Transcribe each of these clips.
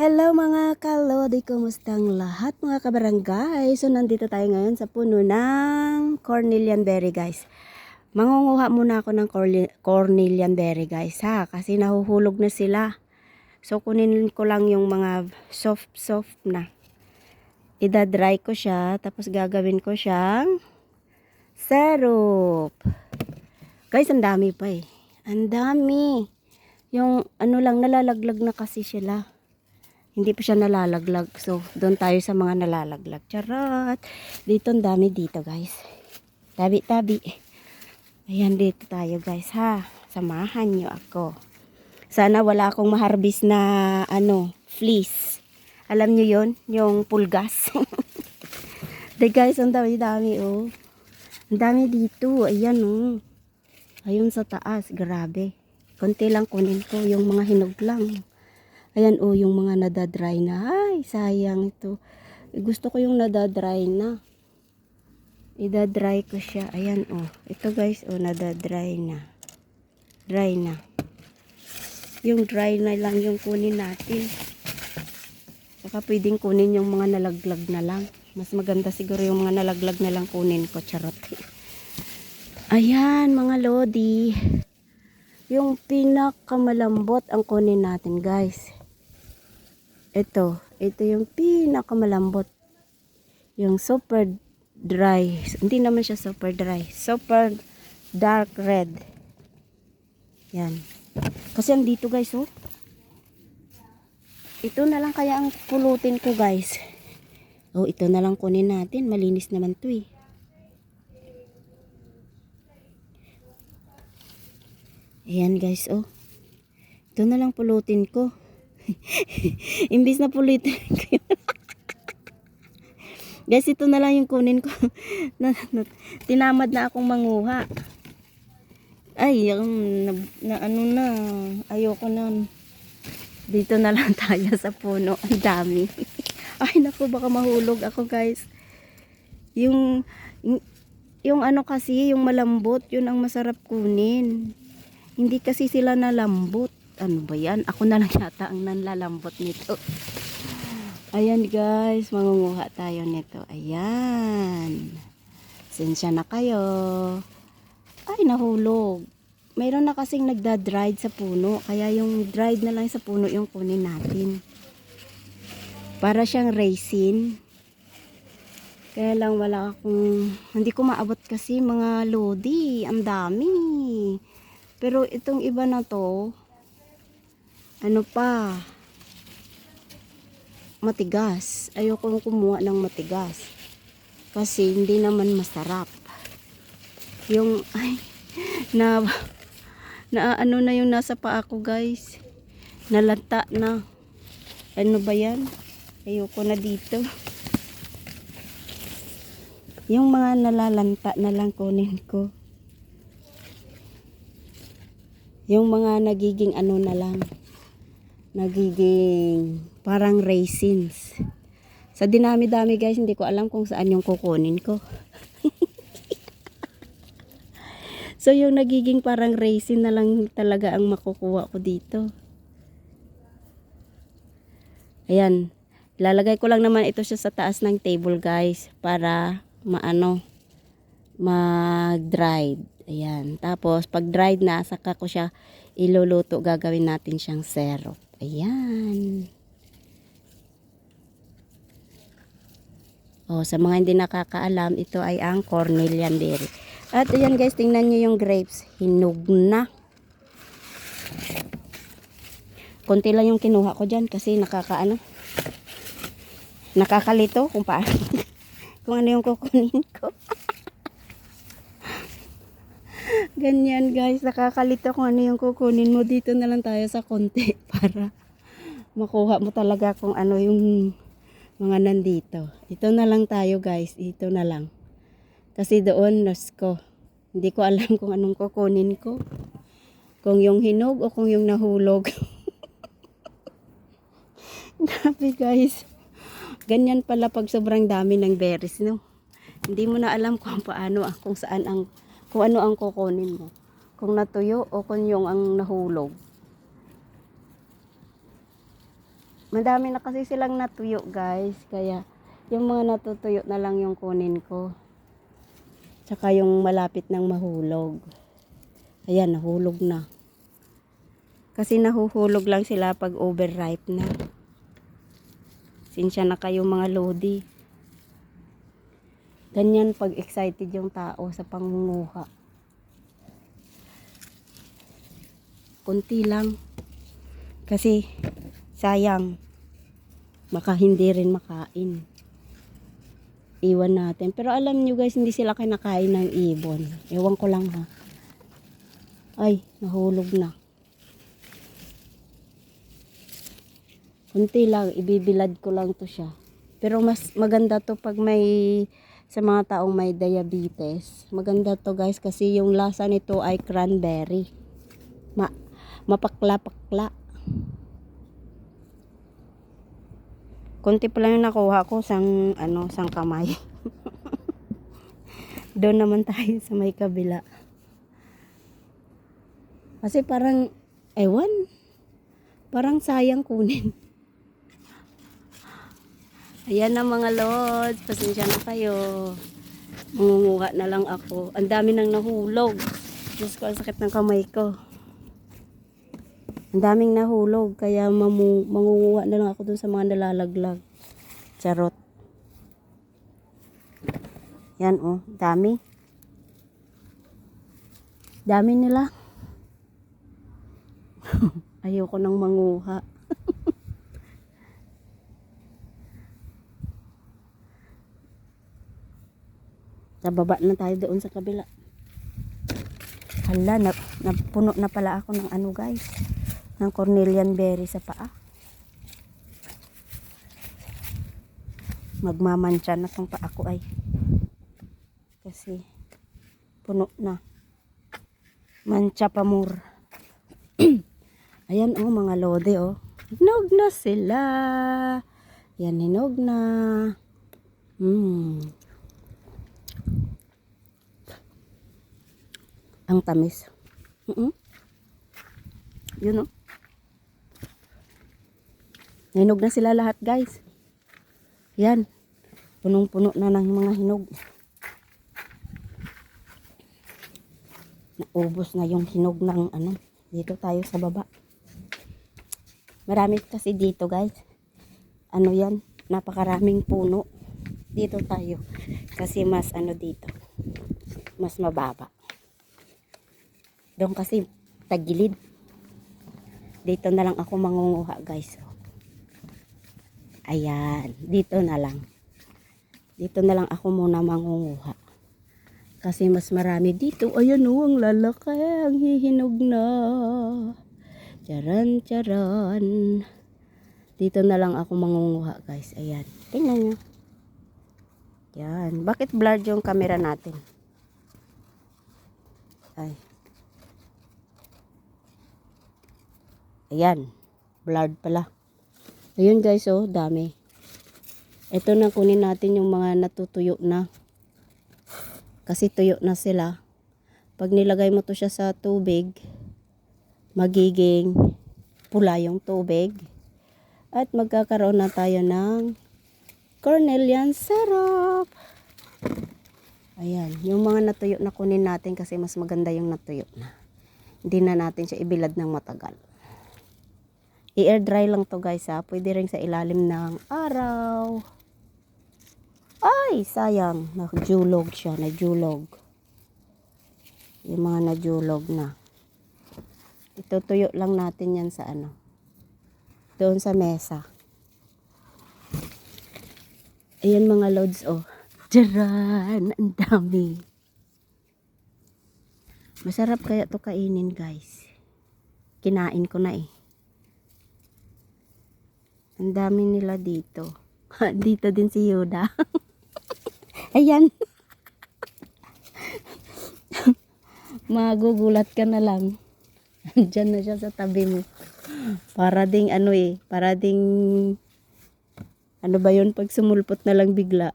Hello mga kalodi, kumustang lahat mga kabarangay? So nandito tayo ngayon sa puno ng cornelian berry guys. Mangunguha muna ako ng cornelian berry guys ha, kasi nahuhulog na sila. So kunin ko lang yung mga soft soft na. Ida-dry ko siya, tapos gagawin ko siyang syrup. Guys, ang dami pa eh. Ang dami. Yung ano lang, nalalaglag na kasi sila. Hindi pa siya nalalaglag. So, doon tayo sa mga nalalaglag. Charot! Dito ang dami dito, guys. Tabi-tabi. Ayan, dito tayo, guys, ha. Samahan nyo ako. Sana wala akong maharbis na, ano, fleece. Alam nyo yon Yung pulgas. De, guys, ang dami-dami, oh. Ang dami dito. Ayan, oh. Ayun sa taas. Grabe. Konti lang kunin ko. Yung mga hinog lang. Ayan oh, yung mga nadadry na. Ay, sayang ito. Gusto ko yung nadadry na. Ida-dry ko siya. Ayan oh. Ito guys, oh, nadadry na. Dry na. Yung dry na lang yung kunin natin. Saka pwedeng kunin yung mga nalaglag na lang. Mas maganda siguro yung mga nalaglag na lang kunin ko. Charot. Ayan, mga lodi. Yung pinakamalambot ang kunin natin, guys. Ito. Ito yung pinakamalambot. Yung super dry. Hindi naman siya super dry. Super dark red. Yan. Kasi andito, guys, oh. Ito na lang kaya ang pulutin ko, guys. Oh, ito na lang kunin natin. Malinis naman to, eh. Ayan guys, oh. Ito na lang pulutin ko. Imbis na pulutin ko yun. guys, ito na lang yung kunin ko. na, na, tinamad na akong manguha. Ay, yung, na, na, ano na, ayoko na. Dito na lang tayo sa puno. Ang dami. Ay, naku, baka mahulog ako guys. Yung, yung, yung ano kasi, yung malambot, yun ang masarap kunin. Hindi kasi sila nalambot. Ano ba yan? Ako na lang yata ang nanlalambot nito. Ayan guys, mangunguha tayo nito. Ayan. Sensya na kayo. Ay, nahulog. Mayroon na kasing nagda-dried sa puno. Kaya yung dried na lang sa puno yung kunin natin. Para siyang raisin. Kaya lang wala akong... Hindi ko maabot kasi mga lodi. Ang dami. Pero itong iba na to, ano pa, matigas. Ayoko kumuha ng matigas. Kasi hindi naman masarap. Yung, ay, na, na ano na yung nasa paa ko guys. Nalata na. Ano ba yan? Ayoko na dito. Yung mga nalalanta na lang kunin ko. Yung mga nagiging ano na lang. Nagiging parang raisins. Sa dinami-dami guys, hindi ko alam kung saan yung kukunin ko. so yung nagiging parang raisin na lang talaga ang makukuha ko dito. Ayan. Lalagay ko lang naman ito siya sa taas ng table guys. Para maano mag-dried. Ayan. Tapos, pag dried na, saka ko siya iluluto. Gagawin natin siyang syrup. Ayan. O, sa mga hindi nakakaalam, ito ay ang cornelian berry. At ayan guys, tingnan nyo yung grapes. Hinog na. Konti lang yung kinuha ko dyan kasi nakakaano. Nakakalito kung paano. kung ano yung kukunin ko. Ganyan guys, nakakalito kung ano yung kukunin mo. Dito na lang tayo sa konti para makuha mo talaga kung ano yung mga nandito. Ito na lang tayo guys, ito na lang. Kasi doon, nas ko. Hindi ko alam kung anong kukunin ko. Kung yung hinog o kung yung nahulog. Grabe guys. Ganyan pala pag sobrang dami ng berries, no? Hindi mo na alam kung paano, ah, kung saan ang kung ano ang kukunin mo. Kung natuyo o kung yung ang nahulog. madami na kasi silang natuyo guys. Kaya yung mga natutuyo na lang yung kunin ko. Tsaka yung malapit ng mahulog. Ayan, nahulog na. Kasi nahuhulog lang sila pag overripe na. Sinsya na kayo mga lodi. Ganyan pag excited yung tao sa pangunguha. Kunti lang. Kasi sayang. Baka hindi rin makain. Iwan natin. Pero alam nyo guys, hindi sila kinakain ng ibon. Ewan ko lang ha. Ay, nahulog na. Kunti lang, ibibilad ko lang to siya. Pero mas maganda to pag may sa mga taong may diabetes. Maganda to guys kasi yung lasa nito ay cranberry. Ma mapakla-pakla. Kunti pa lang yung nakuha ko sang ano sang kamay. Doon naman tayo sa may kabila. Kasi parang ewan. Parang sayang kunin. Ayan na mga lods, pasensya na kayo. Mangunguha na lang ako. Ang dami nang nahulog. Diyos ko, ang sakit ng kamay ko. Ang daming nahulog, kaya mamu mangunguha na lang ako dun sa mga nalalaglag. Charot. Yan oh, dami. Dami nila. Ayoko nang manguha. Sa baba na tayo doon sa kabila. Hala, na, napuno na pala ako ng ano guys. Ng cornelian berry sa paa. Magmamantsa na tong paa ko ay. Kasi puno na. Mancha pamur. Ayan oh mga lode oh. Hinog na sila. Yan hinog na. Hmm. Ang tamis. Mm Yun oh. Hinog na sila lahat guys. Yan. Punong-puno na ng mga hinog. Naubos na yung hinog ng ano. Dito tayo sa baba. Marami kasi dito guys. Ano yan? Napakaraming puno. Dito tayo. Kasi mas ano dito. Mas mababa. Doon kasi tagilid. Dito na lang ako mangunguha guys. Ayan. Dito na lang. Dito na lang ako muna mangunguha. Kasi mas marami dito. Ayan o, ang lalaki. Ang hihinog na. Charan, charan. Dito na lang ako mangunguha guys. Ayan. Tingnan nyo. Yan. Bakit blurred yung camera natin? Ay. Ayan. Blurred pala. Ayun guys oh, dami. Ito na kunin natin yung mga natutuyo na. Kasi tuyo na sila. Pag nilagay mo to siya sa tubig, magiging pula yung tubig. At magkakaroon na tayo ng Cornelian syrup. Ayan, yung mga natuyo na kunin natin kasi mas maganda yung natuyo na. Hindi na natin siya ibilad ng matagal. I-air dry lang to guys ha. Pwede rin sa ilalim ng araw. Ay, sayang. Najulog siya. Najulog. Yung mga najulog na. Itutuyo lang natin yan sa ano. Doon sa mesa. Ayan mga loads oh. Diyan, ang dami. Masarap kaya to kainin guys. Kinain ko na eh. Ang dami nila dito. dito din si Yoda. Ayan. Magugulat ka na lang. Diyan na siya sa tabi mo. Para ding ano eh. Para ding ano ba yun pag sumulpot na lang bigla.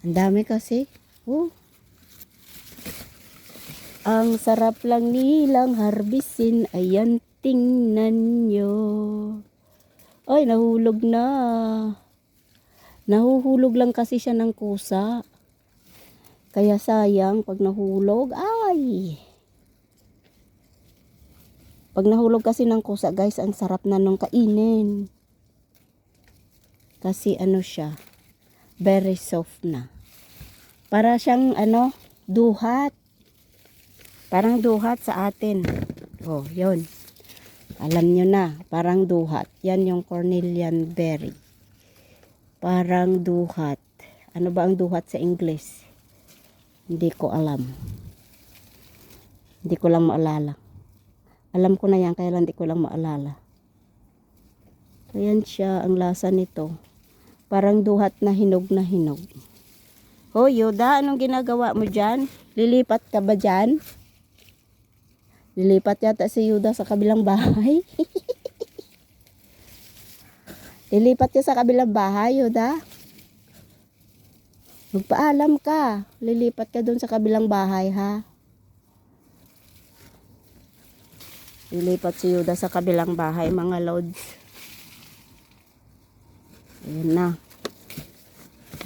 Ang dami kasi. Oh. Ang sarap lang nilang harbisin. Ayan, tingnan nyo. Ay, nahulog na. Nahuhulog lang kasi siya ng kusa. Kaya sayang pag nahulog. Ay! Pag nahulog kasi ng kusa, guys, ang sarap na nung kainin. Kasi ano siya, very soft na. Para siyang ano, duhat. Parang duhat sa atin. Oh, yun. Alam nyo na, parang duhat. Yan yung cornelian berry. Parang duhat. Ano ba ang duhat sa English? Hindi ko alam. Hindi ko lang maalala. Alam ko na yan, kaya lang hindi ko lang maalala. Ayan siya, ang lasa nito. Parang duhat na hinog na hinog. Ho, Yoda, anong ginagawa mo dyan? Lilipat ka ba dyan? Lilipat yata si Yoda sa kabilang bahay. Lilipat ka sa kabilang bahay, Yoda. Magpaalam ka. Lilipat ka doon sa kabilang bahay, ha? Lilipat si Yoda sa kabilang bahay, mga lods. Ayan na.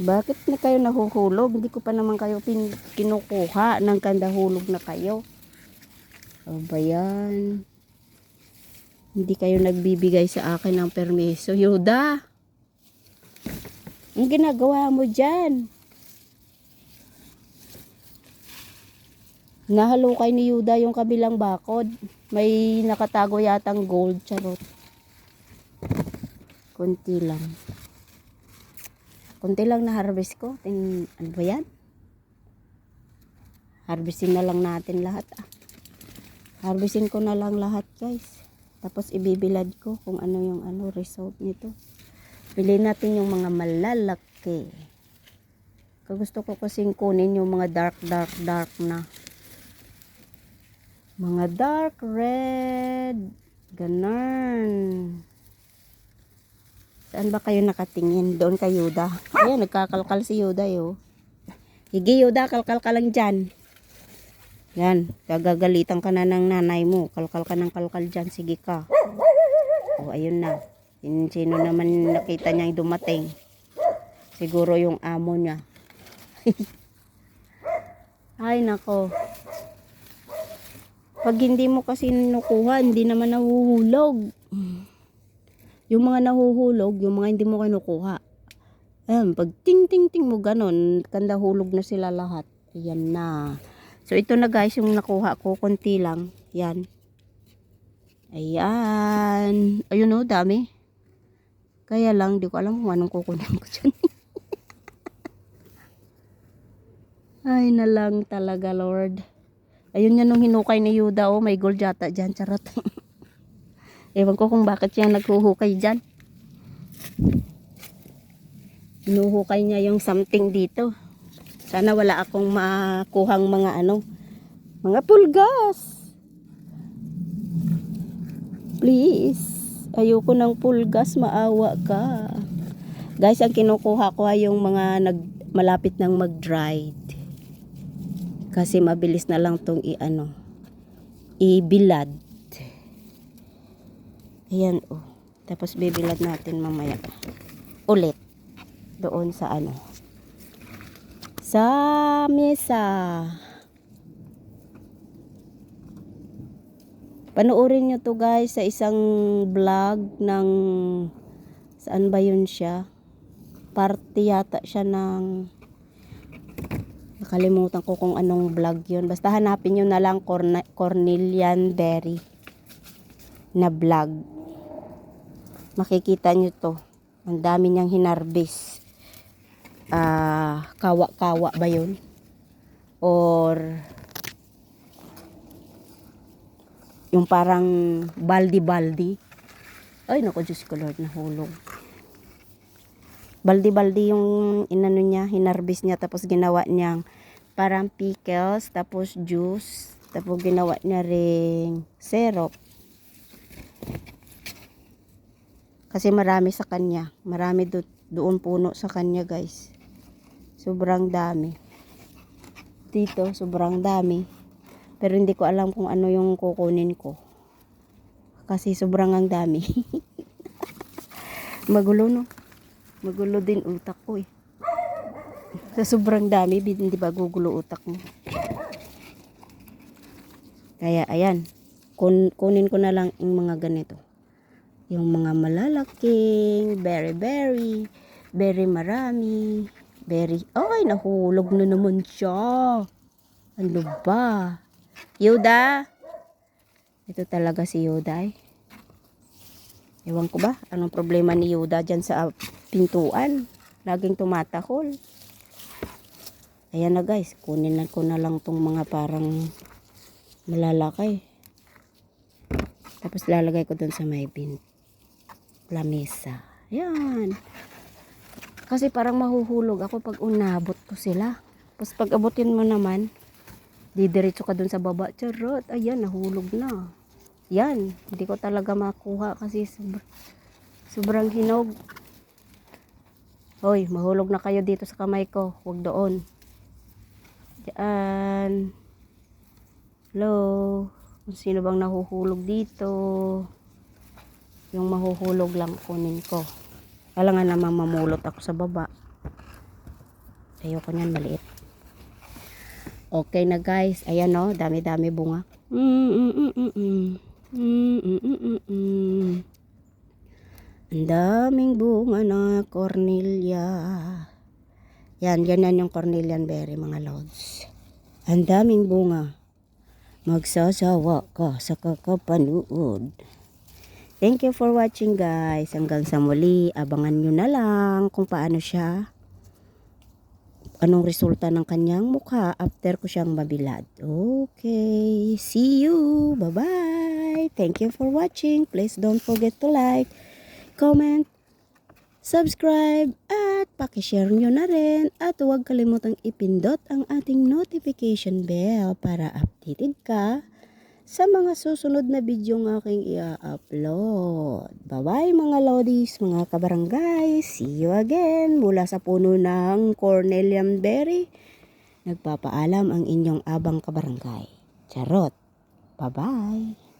Bakit na kayo nahuhulog? Hindi ko pa naman kayo pin kinukuha ng kandahulog na kayo. O ba yan? Hindi kayo nagbibigay sa akin ng permiso. Yoda! Ang ginagawa mo dyan? Nahalukay ni Yuda yung kabilang bakod. May nakatago yatang gold. Charot. Kunti lang. Kunti lang na harvest ko. Ting, ano ba yan? Harvestin na lang natin lahat ah. Harvestin ko na lang lahat guys. Tapos ibibilad ko kung ano yung ano result nito. Pili natin yung mga malalaki. Gusto ko kasing kunin yung mga dark dark dark na. Mga dark red. Ganun. Saan ba kayo nakatingin? Doon kay Yuda. Ayan, nagkakalkal si Yuda yo. Higi Yuda, kalkal ka lang dyan. Yan, kagagalitan ka na ng nanay mo. Kalkal ka ng kalkal dyan, sige ka. O, ayun na. Sin- Sino naman nakita niya dumating? Siguro yung amo niya. Ay, nako. Pag hindi mo kasi nukuha, hindi naman nahuhulog. Yung mga nahuhulog, yung mga hindi mo kinukuha. Ayan, pag ting ting ting mo ganon, kanda hulog na sila lahat. Ayan na. So ito na guys, yung nakuha ko, konti lang. Yan. Ayan. Ayun o, dami. Kaya lang, di ko alam kung anong kukunin ko dyan. Ay na lang talaga, Lord. Ayun yan nung hinukay ni Yuda, oh, may gold yata dyan, charot. Ewan ko kung bakit siya naghuhukay dyan. Hinuhukay niya yung something dito. Sana wala akong makuhang mga ano, mga pulgas. Please. Ayoko ng pulgas, maawa ka. Guys, ang kinukuha ko ay yung mga nag, malapit ng mag-dried. Kasi mabilis na lang tong i-ano, ibilad. Ayan, oh. Tapos bibilad natin mamaya. Ulit. Doon sa ano. Sa mesa. Panoorin nyo to guys sa isang vlog ng saan ba yun siya? Party yata siya ng nakalimutan ko kung anong vlog yun. Basta hanapin nyo na lang Corna- Cornelian Berry na vlog. Makikita nyo to. Ang dami niyang hinarbis. Ah, kawa-kawa ba yun? Or yung parang baldi-baldi. Ay, naku, Diyos ko Lord, nahulog. Baldi-baldi yung inano niya, hinarbis niya, tapos ginawa niyang parang pickles, tapos juice, tapos ginawa niya ring syrup. Kasi marami sa kanya. Marami do doon puno sa kanya, guys. Sobrang dami. Dito, sobrang dami. Pero hindi ko alam kung ano yung kukunin ko. Kasi sobrang ang dami. Magulo no. Magulo din utak ko eh. Sa sobrang dami, hindi ba gugulo utak mo? Kaya ayan, kun kunin ko na lang yung mga ganito. Yung mga malalaking, very, very marami, very, ay nahulog na naman siya. Ano ba? Yoda? Ito talaga si Yoda eh. Ewan ko ba, anong problema ni Yoda dyan sa pintuan? Laging tumatahol. Ayan na guys, kunin na ko na lang tong mga parang malalaki. Tapos lalagay ko dun sa may bin. Lamesa. Yan. Kasi parang mahuhulog ako pag unabot ko sila. Tapos pag abutin mo naman, didiretso ka dun sa baba. Charot. Ayan, nahulog na. Yan. Hindi ko talaga makuha kasi sobr- sobrang hinog. Hoy, mahulog na kayo dito sa kamay ko. Huwag doon. Diyan. Hello. Kung sino bang nahuhulog dito. Yung mahuhulog lang kunin ko. Kala nga naman mamulot ako sa baba. Ayoko niyan maliit. Okay na guys. Ayan o. dami-dami bunga. Ang daming bunga na cornelia. Yan, yan yung cornelian berry mga lods. Ang daming bunga. Magsasawa ka sa kakapanood. Thank you for watching guys. Hanggang sa muli, abangan nyo na lang kung paano siya anong resulta ng kanyang mukha after ko siyang mabilad. Okay, see you. Bye-bye. Thank you for watching. Please don't forget to like, comment, subscribe, at pakishare nyo na rin. At huwag kalimutang ipindot ang ating notification bell para updated ka sa mga susunod na video ng aking i-upload. Bye-bye mga lodies, mga kabarangay. See you again mula sa puno ng Cornelian Berry. Nagpapaalam ang inyong abang kabarangay. Charot. Bye-bye.